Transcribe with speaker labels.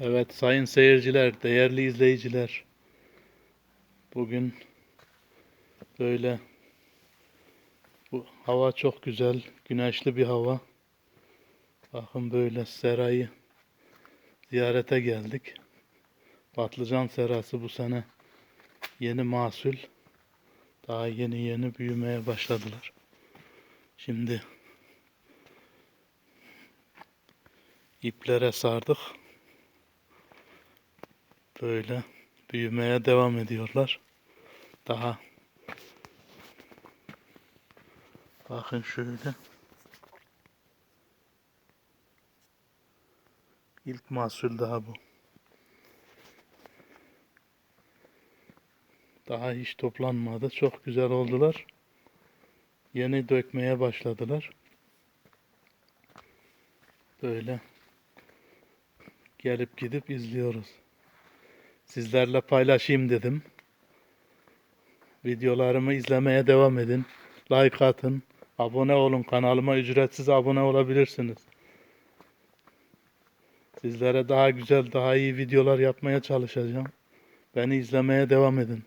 Speaker 1: Evet sayın seyirciler, değerli izleyiciler. Bugün böyle bu hava çok güzel, güneşli bir hava. Bakın böyle serayı ziyarete geldik. Patlıcan serası bu sene yeni mahsul. Daha yeni yeni büyümeye başladılar. Şimdi iplere sardık. Böyle büyümeye devam ediyorlar. Daha bakın şöyle ilk mahsul daha bu. Daha hiç toplanmadı. Çok güzel oldular. Yeni dökmeye başladılar. Böyle gelip gidip izliyoruz. Sizlerle paylaşayım dedim. Videolarımı izlemeye devam edin. Like atın. Abone olun. Kanalıma ücretsiz abone olabilirsiniz. Sizlere daha güzel, daha iyi videolar yapmaya çalışacağım. Beni izlemeye devam edin.